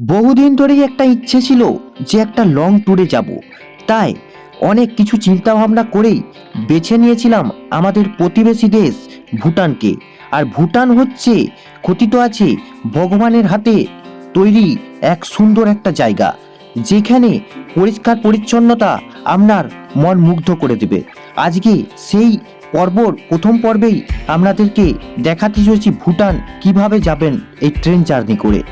বহুদিন ধরেই একটা ইচ্ছে ছিল যে একটা লং ট্যুরে যাব। তাই অনেক কিছু চিন্তা ভাবনা করেই বেছে নিয়েছিলাম আমাদের প্রতিবেশী দেশ ভুটানকে। আর ভুটান হচ্ছে, কথিত আছে, ভগবানের হাতে তৈরি এক সুন্দর একটা জায়গা, যেখানে পরিষ্কার পরিচ্ছন্নতা আপনার মন মুগ্ধ করে দেবে। আজকে সেই পর্বর প্রথম পর্বেই আপনাদেরকে দেখাতে চলেছি ভুটান কীভাবে যাবেন এই ট্রেন জার্নি করে।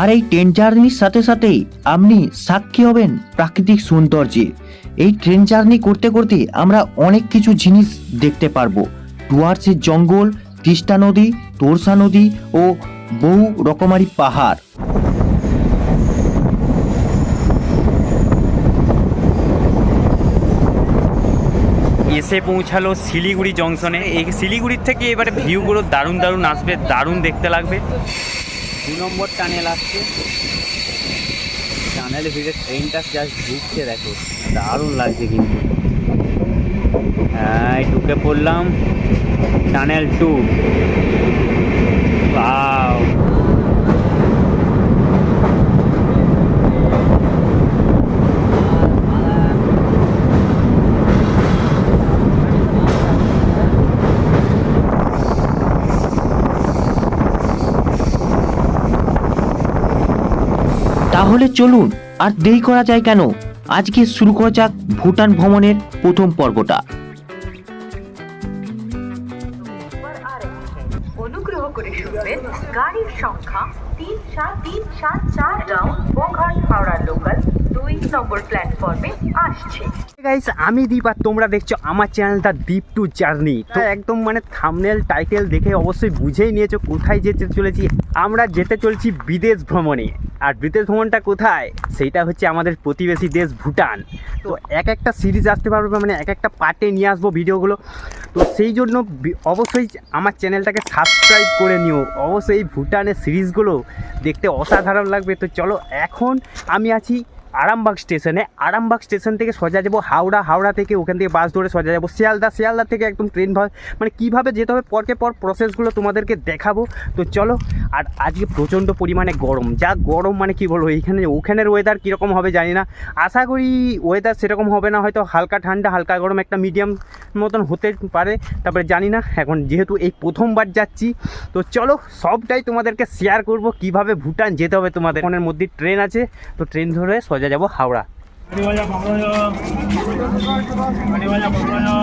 আর এই ট্রেন জার্নির সাথে সাথে আপনি সাক্ষী হবেন প্রাকৃতিক সৌন্দর্যে। এই ট্রেন জার্নি করতে করতে আমরা অনেক কিছু জিনিস দেখতে পারব। ডুয়ার্সের জঙ্গল, তিস্তা নদী, তোরসা নদী ও বহু রকমারি পাহাড়। এসে পৌঁছালো শিলিগুড়ি জংশনে। এই শিলিগুড়ির থেকে এবারে ভিউগুলো দারুণ দারুণ আসবে, দারুণ দেখতে লাগবে। দু নম্বর টানেল আসছে। টানেল ভিড়ে ট্রেনটা জাস্ট ঢুকছে, দেখো। দারুণ লাগছে কিন্তু। হ্যাঁ ঢুকে পড়লাম। টানেল টু বাও তাহলে চলুন, আর দেরি করা যায় কেন? আজকে শুরু করা যাক ভুটান ভ্রমণের প্রথম পর্বটা। অনুগ্রহ করে শুনবেন গাড়ির সংখ্যা তিন সাত তিন সাত চার ডাউন বোঘাট হাওড়া লোকাল দুই নম্বর প্ল্যাটফর্মে আসছে। গাইস আমি দীপ আর তোমরা দেখছ আমার চ্যানেলটা দীপ টু জার্নি। তো একদম মানে থামনেল টাইটেল দেখে অবশ্যই বুঝেই নিয়েছো কোথায় যেতে চলেছি। আমরা যেতে চলছি বিদেশ ভ্রমণে। আর বিদেশ ভ্রমণটা কোথায়? সেইটা হচ্ছে আমাদের প্রতিবেশী দেশ ভুটান। তো এক একটা সিরিজ আসতে পারবে মানে এক একটা পার্টে নিয়ে আসব ভিডিওগুলো। তো সেই জন্য অবশ্যই আমার চ্যানেলটাকে সাবস্ক্রাইব করে নিও। অবশ্যই ভুটানের সিরিজগুলো দেখতে অসাধারণ লাগবে। তো চলো এখন আমি আছি আরামবাগ স্টেশনে, আরামবাগ স্টেশন থেকে সোজা যাব হাওড়া হাওড়া থেকে ওখান থেকে বাস ধরে সোজা যাব শিয়ালদা শিয়ালদা থেকে একদম ট্রেন ধর। মানে কীভাবে যেতে হবে, পরকে পর প্রসেসগুলো তোমাদেরকে দেখাবো। তো চলো, আর আজকে প্রচণ্ড পরিমাণে গরম। যা গরম মানে কি বলব, এইখানে, ওখানের ওয়েদার কীরকম হবে জানি না। আশা করি ওয়েদার সেরকম হবে না, হয়তো হালকা ঠান্ডা, হালকা গরম একটা মিডিয়াম মতন হতে পারে। তারপরে জানি না, এখন যেহেতু এই প্রথমবার যাচ্ছি, তো চলো সবটাই তোমাদেরকে শেয়ার করব। কীভাবে ভুটান যেতে হবে তোমাদের। ফোনের মধ্যে ট্রেন আছে, তো ট্রেন ধরে সোজা যাব Howrah Arriba Pablo. Arriba Pablo.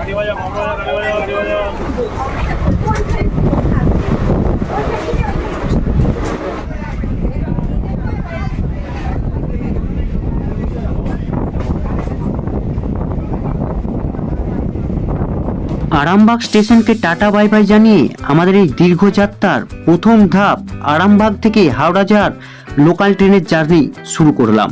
Arriba Pablo, Arambagh স্টেশনকে tata bye bye জানিয়ে আমাদের এই দীর্ঘ যাত্রার প্রথম ধাপ আরামবাগ থেকে হাওড়া যাওয়ার লোকাল ট্রেনের জার্নি শুরু করলাম।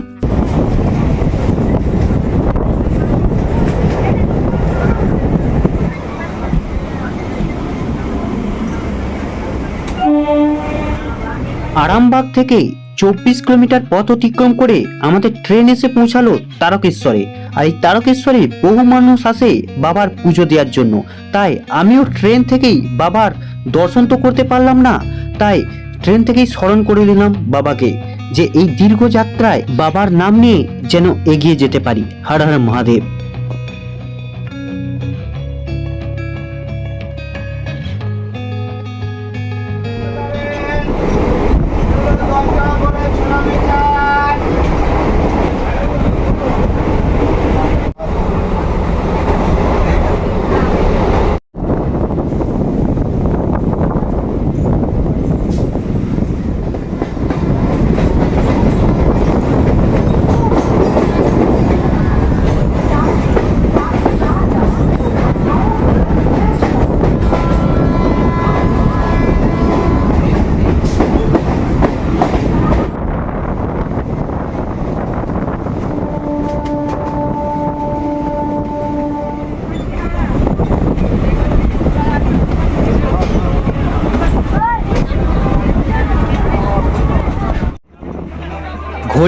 আরামবাগ থেকে চব্বিশ কিলোমিটার পথ অতিক্রম করে আমাদের ট্রেন এসে পৌঁছালো তারকেশ্বরে। আর এই তারকেশ্বরে বহু মানুষ আসে বাবার পুজো দেওয়ার জন্য। তাই আমিও ট্রেন থেকেই বাবার দর্শন তো করতে পারলাম না। তাই ট্রেন থেকেই স্মরণ করে নিলাম বাবাকে যে এই দীর্ঘ যাত্রায় বাবার নাম নিয়ে যেন এগিয়ে যেতে পারি। হর হর মহাদেব।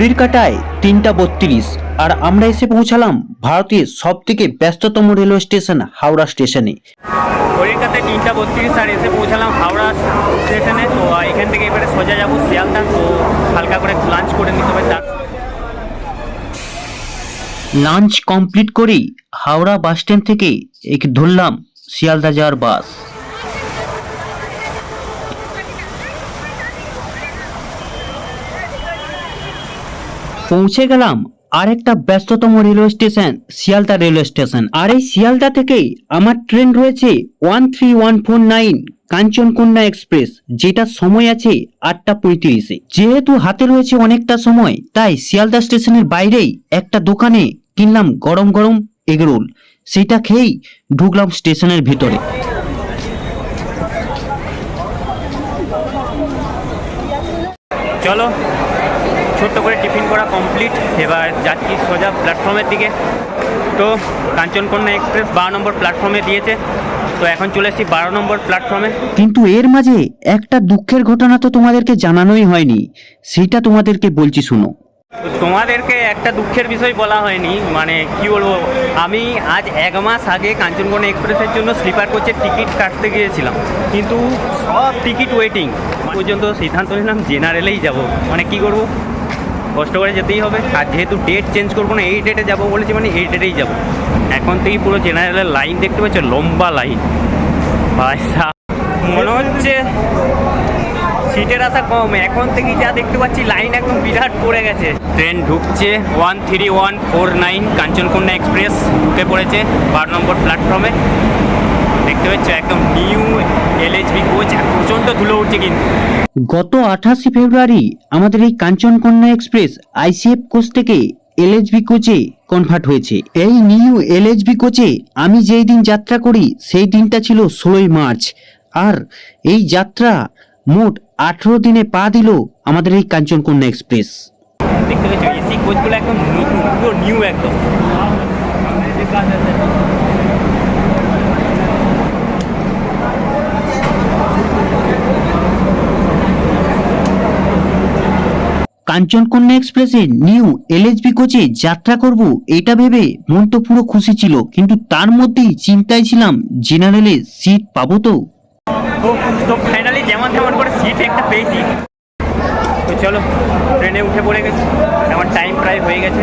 ঘড়ির কাটায় তিনটা বত্রিশ আর আমরা এসে পৌঁছালাম ভারতের সব থেকে ব্যস্ততম রেলওয়ে স্টেশন হাওড়া স্টেশনে। কলকাতায় তিনটা বত্রিশ আর এসে পৌঁছালাম হাওড়া স্টেশনে। তো এখান থেকে এবারে সোজা যাব শিয়ালদা। তো হালকা করে লাঞ্চ করে নিতে হবে তার। লাঞ্চ কমপ্লিট করেই হাওড়া বাস স্ট্যান্ড থেকে এক ধরলাম শিয়ালদা যাওয়ার বাস পৌঁছে গেলাম আরেকটা ব্যস্ততম railway station, Sealdah railway station. আর এই শিয়ালদা থেকেই আমার ট্রেন রয়েছে one three one four nine Kanchankanya express যেটা সময় আছে আটটা পঁয়ত্রিশে। যেহেতু হাতে রয়েছে অনেকটা সময়, তাই শিয়ালদা স্টেশনের বাইরেই একটা দোকানে কিনলাম গরম গরম এগরোল সেটা খেয়েই ঢুকলাম স্টেশনের ভিতরে। চলো। ছোট্ট করে টিফিন করা কমপ্লিট এবার যাচ্ছি সোজা প্ল্যাটফর্মের দিকে। তো কাঞ্চনকন্যা এক্সপ্রেস বারো নম্বর প্ল্যাটফর্মে দিয়েছে। তো এখন চলে এসেছি বারো নম্বর প্ল্যাটফর্মে কিন্তু এর মাঝে একটা দুঃখের ঘটনা তো তোমাদেরকে জানানোই হয়নি সেটা তোমাদেরকে বলছি শুনো। তোমাদেরকে একটা দুঃখের বিষয় বলা হয়নি মানে কি বলব আমি আজ এক মাস আগে কাঞ্চনকন্যা এক্সপ্রেসের জন্য স্লিপার কোচের টিকিট কাটতে গিয়েছিলাম। কিন্তু সব টিকিট ওয়েটিং পর্যন্ত সিদ্ধান্ত নিলাম জেনারেলেই যাব। মানে কি করব? কষ্ট করে যেতেই হবে। আর যেহেতু ডেট চেঞ্জ করব না, এই ডেটে যাব বলেছি মানে এই ডেটেই যাব। এখন থেকেই পুরো জেনারেলের লাইন দেখতে পাচ্ছ, লম্বা লাইন মনে হচ্ছে সিটের আশা কম। এখন থেকেই যা দেখতে পাচ্ছি লাইন একদম বিরাট পড়ে গেছে। ট্রেন ঢুকছে one three one four nine Kanchankanya express ঢুকে পড়েছে বারো নম্বর প্ল্যাটফর্মে দেখতে পাচ্ছ একদম নিউ এলএইচবি কোচ প্রচণ্ড ধুলো উঠছে কিন্তু। গত আঠাশে ফেব্রুয়ারি আমাদের এই কাঞ্চনকন্যা এক্সপ্রেস আইসিএফ কোচ থেকে এলএচবি কোচে কনভার্ট হয়েছে। এই নিউ এলএচবি কোচে আমি যেই দিন যাত্রা করি সেই দিনটা ছিল ষোলোই মার্চ। আর এই যাত্রা মোট আঠেরো দিনে পা দিল আমাদের এই কাঞ্চনকন্যা এক্সপ্রেস। দেখতে পাচ্ছ এসি কোচগুলো একদম নতুন পুরো নিউ একদম। কাঞ্চনকন্যা এক্সপ্রেসে নিউ এলএচবি কোচে যাত্রা করব এটা ভেবে মন তো পুরো খুশি ছিল কিন্তু তার মধ্যেই চিন্তায় ছিলাম জেনারেলে সিট পাবো তো। তো ফাইনালি যেমন তেমন করে সিট একটা পেয়েছি। তো চলো ট্রেনে উঠে পড়ে গেছি। আমার টাইম প্রায় হয়ে গেছে।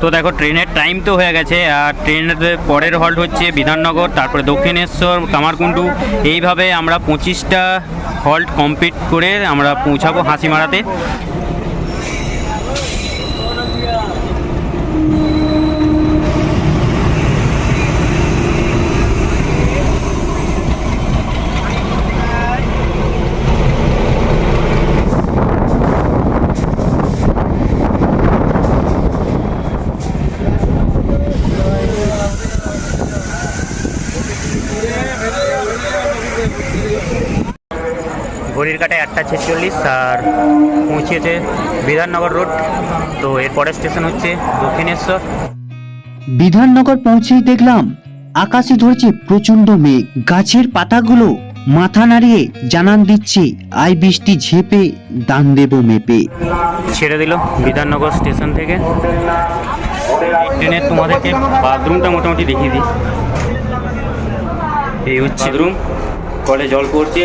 তো দেখো ট্রেনের টাইম তো হয়ে গেছে। আর ট্রেনের পরের হল্ট হচ্ছে বিধাননগর, তারপরে দক্ষিণেশ্বর, কামারকুণ্ডু। এইভাবে আমরা পঁচিশটা হল্ট কমপ্লিট করে আমরা পৌঁছাবো হাসিমারাতে। আটটা ছেচল্লিশ আর পৌঁছেছে বিধাননগর রোড। তো এর পরের স্টেশন হচ্ছে দক্ষিণেশ্বর। বিধাননগর পৌঁছেই দেখলাম আকাশে ধরেছে প্রচণ্ড মেঘ। গাছের পাতাগুলো মাথা নাড়িয়ে জানান দিচ্ছে আই বৃষ্টি ঝেপে দান দেব মেপে। ছেড়ে দিল বিধাননগর স্টেশন থেকে। এই ট্রেনের তোমাদেরকে বাথরুমটা মোটামুটি দেখিয়ে দিই। এই হচ্ছে বাথরুম। কলে জল পড়ছে।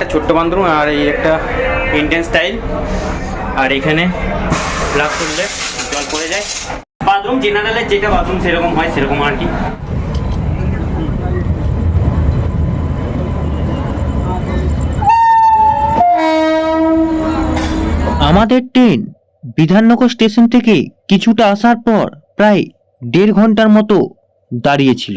একটা ছোট্ট বাথরুম আর এই একটা ইন্ডিয়ান স্টাইল আর এখানে প্লাগ করলে জল পড়ে যায়। বাথরুম জেনারেলের যেটা বাথরুম সেরকম হয়, সেরকম আর কি। আমাদের ট্রেন বিধাননগর স্টেশন থেকে কিছুটা আসার পর প্রায় দেড় ঘণ্টার মতো দাঁড়িয়েছিল।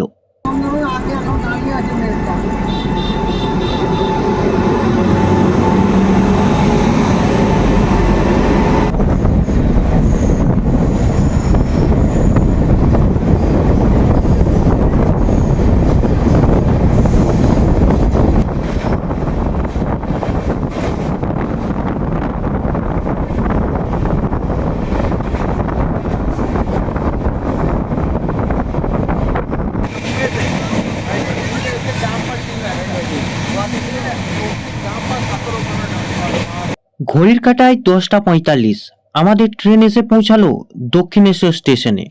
ঘড়ির কাটায় দশটা পঁয়তাল্লিশ। আমাদের ট্রেন এসে পৌঁছালো দক্ষিণেশ্বর স্টেশনে।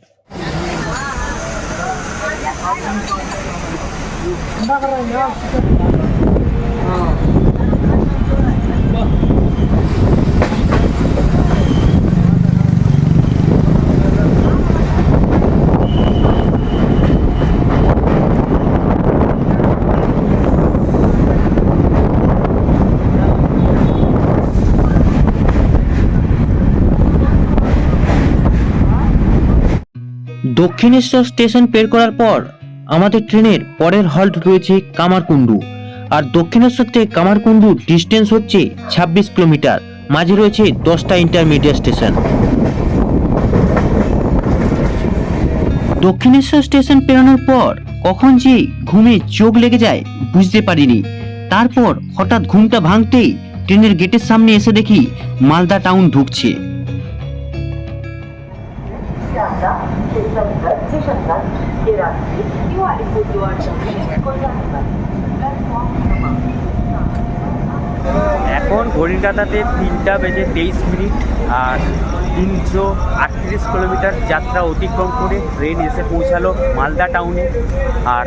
দক্ষিণেশ্বর স্টেশন পের করার পর আমাদের ট্রেনের পরের হল্ট রয়েছে কামারকুণ্ডু। আর দক্ষিণেশ্বর থেকে কামারকুণ্ডু ডিস্টেন্স হচ্ছে ছাব্বিশ কিলোমিটার। মাঝে রয়েছে দশটা ইন্টারমিডিয়েট স্টেশন দক্ষিণেশ্বর স্টেশন পেরোনোর পর কখন যে ঘুমে চোখ লেগে যায় বুঝতে পারিনি। তারপর হঠাৎ ঘুমটা ভাঙতেই ট্রেনের গেটের সামনে এসে দেখি মালদা টাউন ঢুকছে। জংশন কল্যাণগঞ্জ প্ল্যাটফর্ম ক্রমাঙ্ক এখন ঘড়ির কাটাতে তিনটা বেজে তেইশ মিনিট আর তিনশো আটত্রিশ কিলোমিটার যাত্রা অতিক্রম করে ট্রেন এসে পৌঁছালো মালদা টাউনে। আর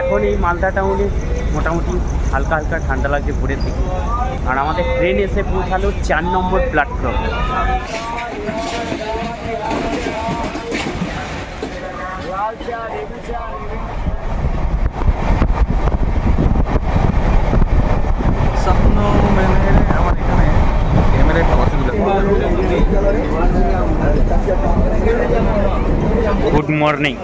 এখন এই মালদা টাউনে মোটামুটি হালকা হালকা ঠান্ডা লাগছে ভোরের দিকে। আর আমাদের ট্রেন এসে পৌঁছালো চার নম্বর প্ল্যাটফর্ম গুড মর্নিং।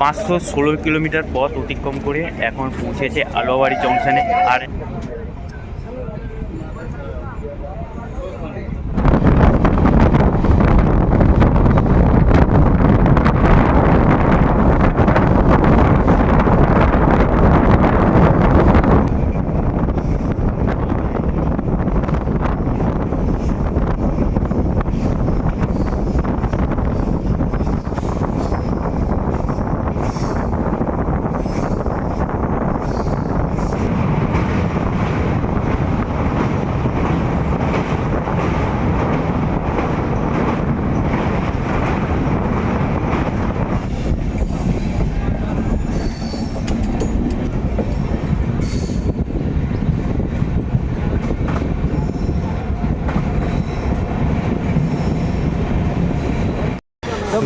পাঁচশো ষোলো কিলোমিটার পথ অতিক্রম করে এখন পৌঁছেছে আলোয়াবাড়ি জংশনে আর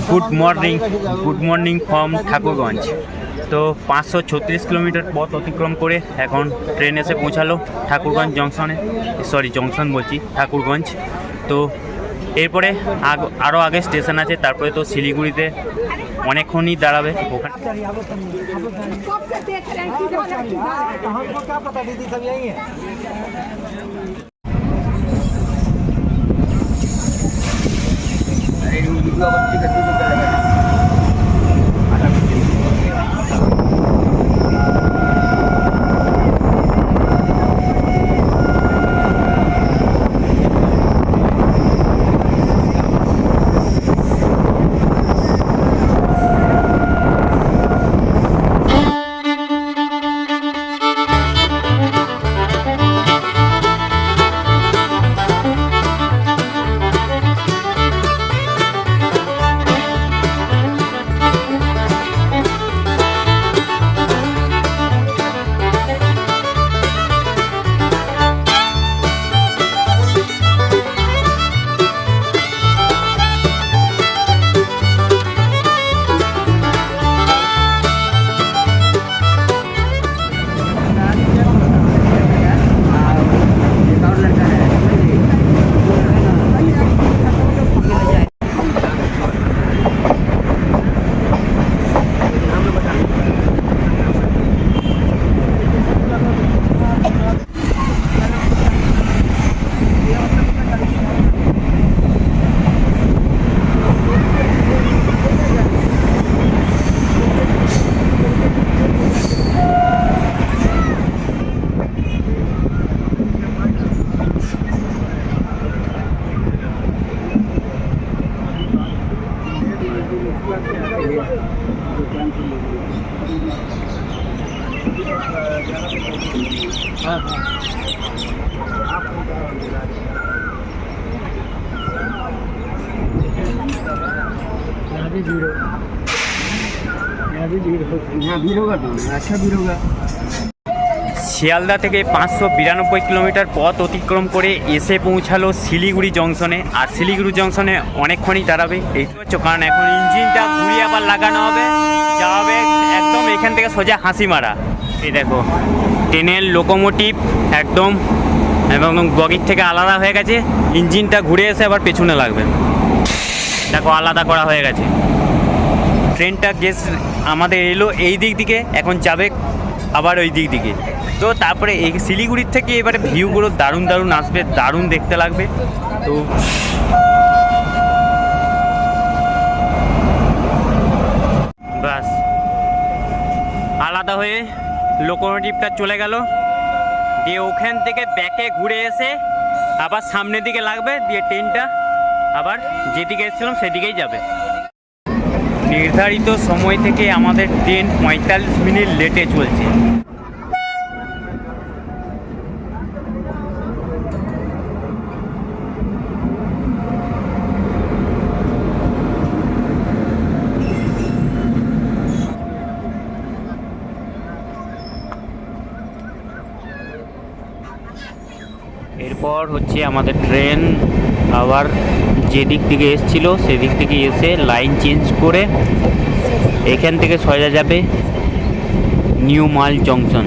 good morning good morning from Thakurganj তো পাঁচশো ছত্রিশ কিলোমিটার পথ অতিক্রম করে এখন ট্রেন এসে পৌঁছালো ঠাকুরগঞ্জ জংশনে সরি জংশন বলছি ঠাকুরগঞ্জ তো এরপরে আগ- আরও আগে স্টেশন আছে তারপরে তো শিলিগুড়িতে অনেকক্ষণই দাঁড়াবে ওখানে। الله يبارك فيك শিয়ালদা থেকে পাঁচশো বিরানব্বই কিলোমিটার পথ অতিক্রম করে এসে পৌঁছালো শিলিগুড়ি জংশনে। আর শিলিগুড়ি জংশনে অনেকক্ষণই দাঁড়াবে। এই হচ্ছে, কারণ এখন ইঞ্জিনটা ঘুরিয়ে আবার লাগানো হবে। যা হবে একদম এখান থেকে সোজা হাসি মারা। এই দেখো, ট্রেনের লোকোমোটিভ একদম এবং বগির থেকে আলাদা হয়ে গেছে। ইঞ্জিনটা ঘুরে এসে আবার পেছনে লাগবে। দেখো, আলাদা করা হয়ে গেছে। ট্রেনটা গেস আমাদের এলো এই দিক দিকে, এখন যাবে আবার ওই দিক দিকে। তো তারপরে এই শিলিগুড়ির থেকে এবারে ভিউগুলো দারুণ দারুণ আসবে, দারুণ দেখতে লাগবে। তো বাস আলাদা হয়ে লোকোমোটিভটা চলে গেল। দিয়ে ওখান থেকে ব্যাকে ঘুরে এসে আবার সামনের দিকে লাগবে, দিয়ে ট্রেনটা আবার যেদিকে এসেছিলাম সেদিকেই যাবে। নির্ধারিত সময় থেকে আমাদের ট্রেন পঁয়তাল্লিশ মিনিট লেটে চলছে। এরপর হচ্ছে আমাদের ট্রেন আবার যে দিক থেকে এসছিল সেদিক থেকে এসে লাইন চেঞ্জ করে এখান থেকে সোজা যাবে নিউ মাল জংশন।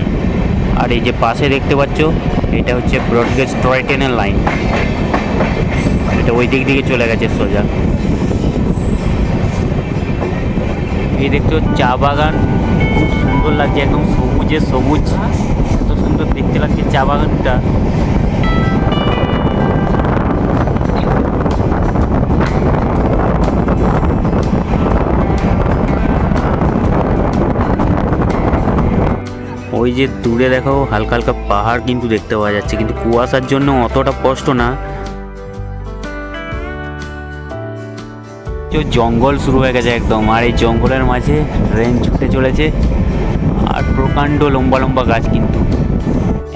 আর এই যে পাশে দেখতে পাচ্ছ, এটা হচ্ছে ব্রডগেজ টয় ট্রেনের লাইন এটা ওই দিক দিকে চলে গেছে সোজা। এই দেখছ চা বাগান। খুব সুন্দর লাগছে, একদম সবুজে সবুজ। এত সুন্দর দেখতে লাগছে চা বাগানটা। ওই যে দূরে দেখো, হালকা হালকা পাহাড় কিন্তু দেখতে পাওয়া যাচ্ছে, কিন্তু কুয়াশার জন্য অতটা কষ্ট না। জঙ্গল শুরু হয়ে গেছে একদম, আর এই জঙ্গলের মাঝে ট্রেন ছুটে চলেছে, আর প্রকাণ্ড লম্বা লম্বা গাছ কিন্তু।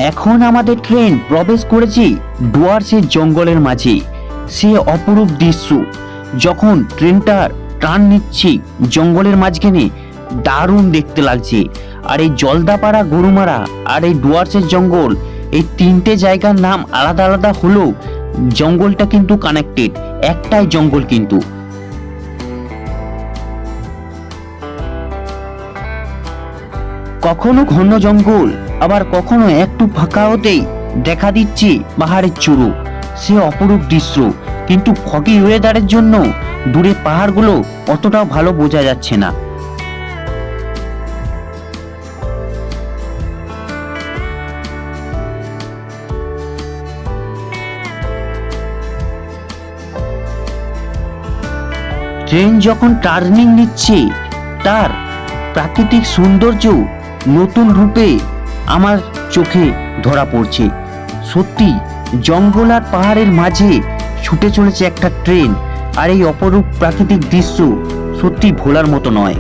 এখন আমাদের ট্রেন প্রবেশ করেছি ডুয়ার্সের জঙ্গলের মাঝে। সে অপরূপ দৃশ্য, যখন ট্রেনটা টান নিচ্ছি, জঙ্গলের মাঝখানে দারুণ দেখতে লাগছে। আর এই জলদাপাড়া গরুমারা আর এই ডুয়ার্সের জঙ্গল, এই তিনটে জায়গার নাম আলাদা আলাদা হলেও জঙ্গলটা কিন্তু কানেক্টেড একটাই জঙ্গল কিন্তু। কখনো ঘন জঙ্গল, আবার কখনো একটু ফাঁকা হতেই দেখা দিচ্ছে পাহাড়ের চূড়ো। সে অপরূপ দৃশ্য, কিন্তু ফগি ওয়েদারের জন্য দূরে পাহাড়গুলো অতটাও ভালো বোঝা যাচ্ছে না। ট্রেন যখন টার্নিং নিচ্ছে, তার প্রাকৃতিক সৌন্দর্য নতুন রূপে আমার চোখে ধরা পড়ছে। সত্যি, জঙ্গল আর পাহাড়ের মাঝে ছুটে চলেছে একটা ট্রেন, আর এই অপরূপ প্রাকৃতিক দৃশ্য সত্যি ভোলার মতো নয়।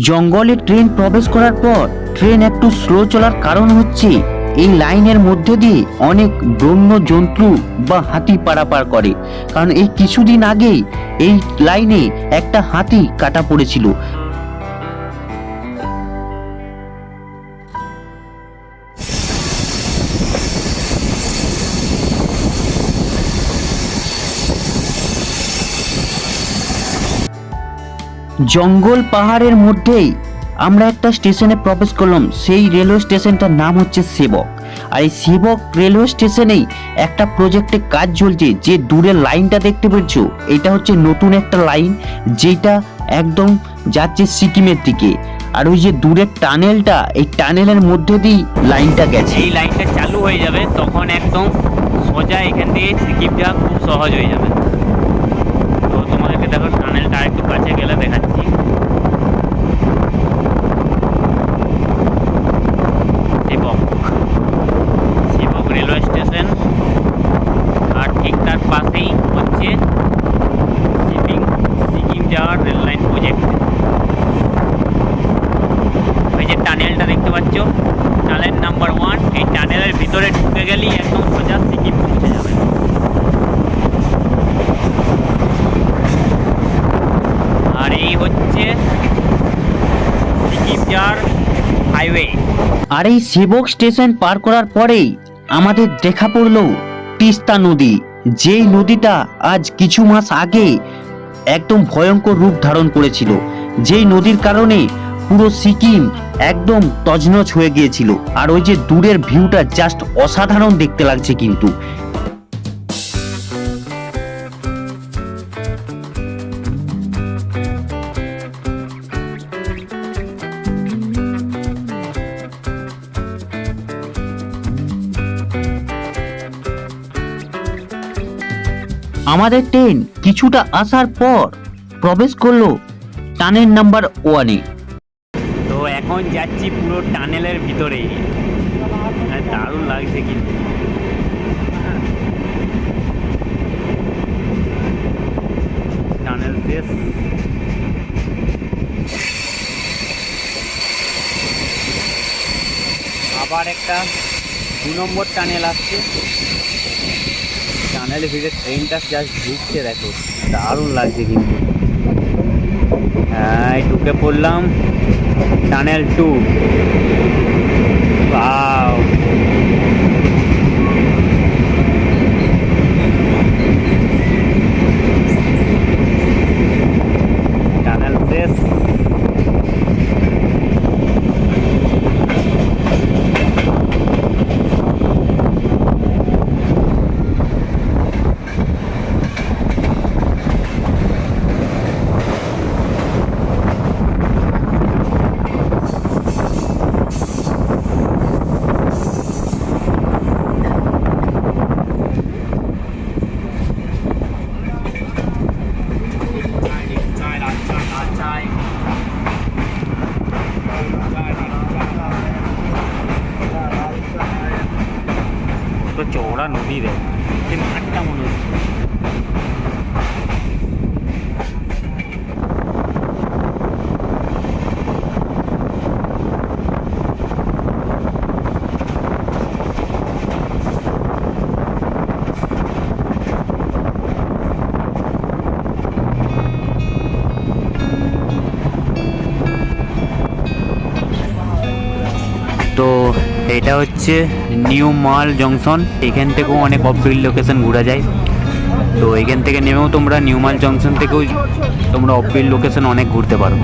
জঙ্গলে ট্রেন প্রবেশ করার পর ট্রেন একটু স্লো চলার কারণ হচ্ছে এই লাইনের মধ্যে দিয়ে অনেক বন্য জন্তু বা হাতি পারাপার করে। কারণ এই কিছুদিন আগেই এই লাইনে একটা হাতি কাটা পড়েছিল। জঙ্গল পাহাড়ের মধ্যেই আমরা একটা স্টেশনে প্রবেশ করলাম। সেই রেলওয়ে স্টেশনটার নাম হচ্ছে সেবক। আর এই সেবক রেলওয়ে স্টেশনেই একটা প্রজেক্টে কাজ চলছে। যে দূরের লাইনটা দেখতে পাচ্ছ এটা হচ্ছে নতুন একটা লাইন, যেটা একদম যাচ্ছে সিকিমের দিকে। আর ওই যে দূরের টানেলটা, এই টানেলের মধ্যে দিয়েই লাইনটা গেছে। এই লাইনটা চালু হয়ে যাবে, তখন একদম সোজা এখান থেকে সিকিম যাওয়া খুব সহজ হয়ে যাবে। তো তোমাদেরকে দেখো, টানেলটা আরেকটু কাছে গেলে দেখাচ্ছি শিবক শিবক রেলওয়ে স্টেশন আর ঠিক তার পাশেই হচ্ছে সিকিম সিকিম যাওয়ার rail line project tunnel number one এই টানেলের ভিতরে ঢুকে গেলেই একদম সোজা সিকিম পৌঁছে যাবে আর এই হচ্ছে সিকিম যার হাইওয়ে আর এই সেবক স্টেশন পার করার পরেই আমাদের দেখা পড়ল তিস্তা নদী। যেই নদীটা আজ কিছু মাস আগে একদম ভয়ঙ্কর রূপ ধারণ করেছিল। যেই নদীর কারণে পুরো সিকিম একদম তজনছ হয়ে গিয়েছিল। আর ওই যে দূরের ভিউটা জাস্ট অসাধারণ দেখতে লাগছে কিন্তু। আমাদের ট্রেন কিছুটা আসার পর প্রবেশ করল টানেল নাম্বার ওয়ানে। তো এখন যাচ্ছি পুরো টানেলের ভিতরে। আর দারুণ লাগছে কিন্তু। টানেল আবার একটা দু নম্বর টানেল আসছে। টানেলের ভিড়ে ট্রেনটা জাস্ট ঢুকছে দেখো দারুণ লাগছে কিন্তু। হ্যাঁ ঢুকে পড়লাম। টানেল টু এটা হচ্ছে নিউ মাল জংশন। এখান থেকেও অনেক অফিল লোকেশন ঘোরা যায়। তো এখান থেকে নেমেও তোমরা নিউ মাল জংশন থেকেও তোমরা অফিল লোকেশন অনেক ঘুরতে পারো।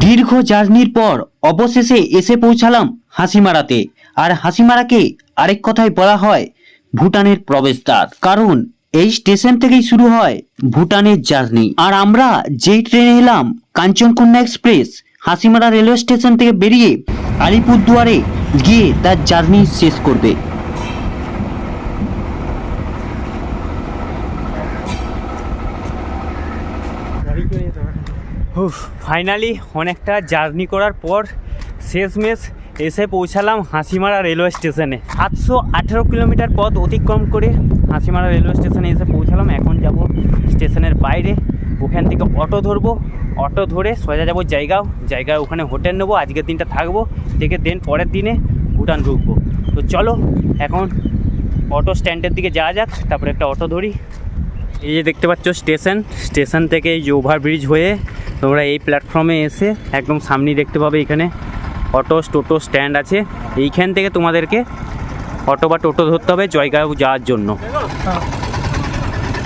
দীর্ঘ জার্নির পর অবশেষে এসে পৌঁছালাম হাসিমারাতে। আর হাসিমারাকে আরেক কথায় বলা হয়, ভুটানের প্রবেশদ্বার। কারণ এই স্টেশন থেকেই শুরু হয় ভুটানের জার্নি। আর আমরা যেই ট্রেনে এলাম, Kanchankanya express, Hasimara railway station থেকে বেরিয়ে আলিপুরদুয়ারে গিয়ে তার জার্নি শেষ করবে। ফাইনালি অনেকটা জার্নি করার পর শেষমেশ এসে পৌঁছালাম হাসিমারা রেলওয়ে স্টেশনে সাতশো আঠেরো কিলোমিটার পথ অতিক্রম করে হাসিমারা রেলওয়ে স্টেশনে এসে পৌঁছালাম। এখন যাব স্টেশনের বাইরে। ওখান থেকে অটো ধরবো। অটো ধরে সোজা যাব জায়গাও। জায়গায় ওখানে হোটেল নেব। আজকের দিনটা থাকব। থেকে দেন পরের দিনে ভুটান ঢুকবো। তো চলো, এখন অটো স্ট্যান্ডের দিকে যাওয়া যাক। তারপরে একটা অটো ধরি। এই যে দেখতে পাচ্ছ স্টেশন স্টেশন থেকে এই যে ওভারব্রিজ হয়ে তোমরা এই প্ল্যাটফর্মে এসে একদম সামনেই দেখতে পাবে এখানে অটো টোটো স্ট্যান্ড আছে। এইখান থেকে তোমাদেরকে অটো বা টোটো ধরতে হবে জয়গাঁও যাওয়ার জন্য।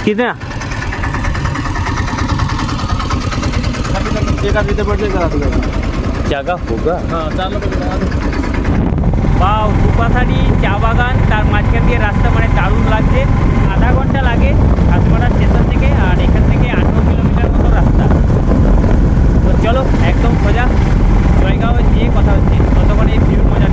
কি না? জায়গা বাও দুপাশারি চা বাগান, তার মাঝখান দিয়ে রাস্তা মানে দারুণ লাগছে। আধা ঘণ্টা লাগে হাসপাড়া স্টেশন থেকে আর এখান থেকে আঠেরো কিলোমিটার মতো রাস্তা। তো চলো, একদম সোজা জয়গাঁও যেয়ে কথা হচ্ছে। ততক্ষণ এই ভিউ মজা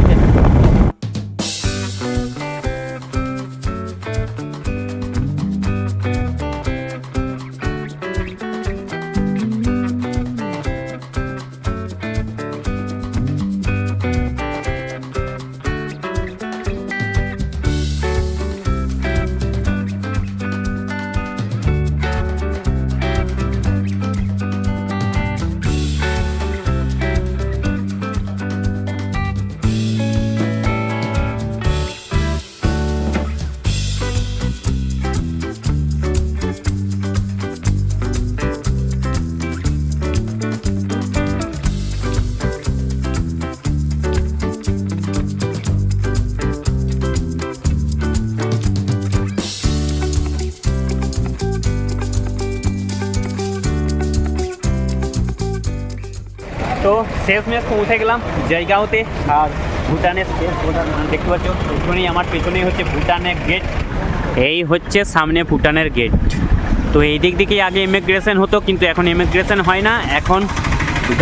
নিতে থাকো। তো শেষ মেশ পৌঁছে গেলাম জয়গাঁওতে। আর ভুটানের শেষ ভুটান দেখতে পাচ্ছ পেছনেই আমার পেছনেই হচ্ছে ভুটানের গেট এই হচ্ছে সামনে ভুটানের গেট তো এই দিক দিকেই আগে ইমিগ্রেশন হতো, কিন্তু এখন ইমিগ্রেশন হয় না। এখন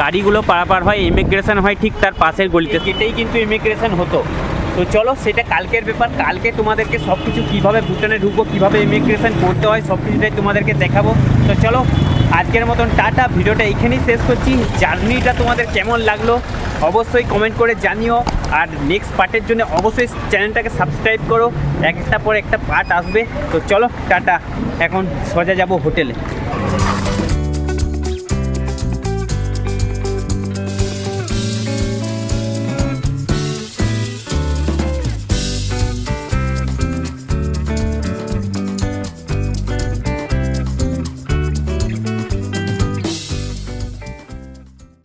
গাড়িগুলো পারাপার হয় ইমিগ্রেশন হয় ঠিক তার পাশের গলিতে। গেটেই কিন্তু ইমিগ্রেশন হতো। তো চলো, সেটা কালকের ব্যাপার। কালকে তোমাদেরকে সব কিছু কীভাবে ভুটানে ঢুকবো, কীভাবে ইমিগ্রেশন করতে হয় সব কিছুটাই তোমাদেরকে দেখাবো। তো চলো আজকের মতন টাটা, ভিডিওটা এইখানেই শেষ করছি। জার্নিটা তোমাদের কেমন লাগল অবশ্যই কমেন্ট করে জানিও। আর নেক্সট পার্টের জন্য অবশ্যই চ্যানেলটাকে সাবস্ক্রাইব করো। এক একটা পর একটা পার্ট আসবে। তো চলো, টাটা। এখন সোজা যাব হোটেলে।